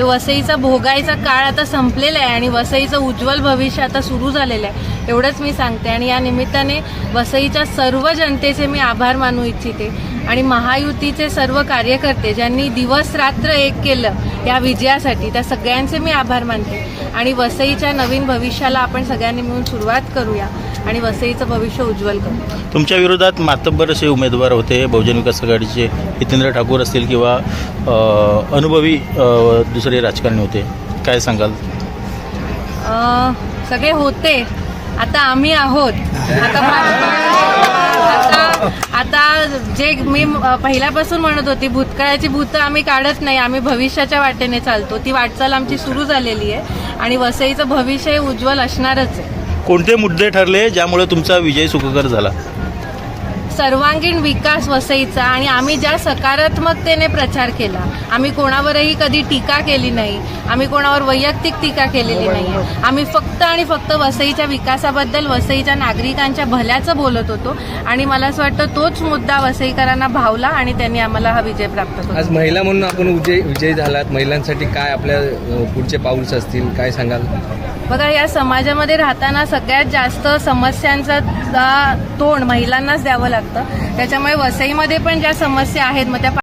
ते वसईचा भोगायचा काळ आता संपलेला आहे आणि वसईचं उज्ज्वल भविष्य आता सुरू झालेलं आहे. एवढंच मी सांगते आणि या निमित्ताने वसईच्या सर्व जनतेचे मी आभार मानू इच्छिते आणि महायुतीचे सर्व कार्यकर्ते ज्यांनी दिवस रात्र एक केलं या विजयासाठी त्या सगळ्यांचे मी आभार मानते. आणि वसईच्या नवीन भविष्याला आपण सगळ्यांनी मिळून सुरुवात करूया. आणि वसईचं भविष्य उज्ज्वल करू. तुमच्या विरोधात मातब्बर असे उमेदवार होते बहुजन विकास आघाडीचे हितेंद्र ठाकूर असतील किंवा अनुभवी दुसरे राजकारणी होते. काय सांगाल? सगळे होते. आता आम्ही आहोत. आता आता आता जे मी पहिल्यापासून म्हणत होती भूतकाळाची भूतं आम्ही काढत नाही. आम्ही भविष्याच्या वाटेने चालतो. ती वाटचाल आमची सुरू झालेली आहे आणि वसईचं भविष्य हे उज्ज्वल असणारच आहे. कोणते मुद्दे ठरले ज्यामुळे तुमचा विजय सुखकर झाला? सर्वांगीण विकास वसईचा आणि आम्ही ज्या सकारात्मकतेने प्रचार केला आम्ही कोणावरही कधी टीका केली नाही आम्ही कोणावर वैयक्तिक टीका केलेली नाही आम्ही फक्त आणि फक्त वसईच्या विकासाबद्दल वसईच्या नागरिकांच्या भल्याचं बोलत होतो आणि मला असं वाटतं तोच मुद्दा वसईकरांना भावला आणि त्यांनी आम्हाला हा विजय प्राप्त केला आज महिला म्हणून आपण विजय विजयी झालात. महिलांसाठी काय आपल्या पुढचे पाऊल्स असतील? काय सांगाल? बघा या समाजामध्ये राहताना सगळ्यात जास्त समस्यांचा तोंड महिलांनाच द्यावं लागतं. त्याच्यामुळे वसईमध्ये पण ज्या समस्या आहेत मग त्या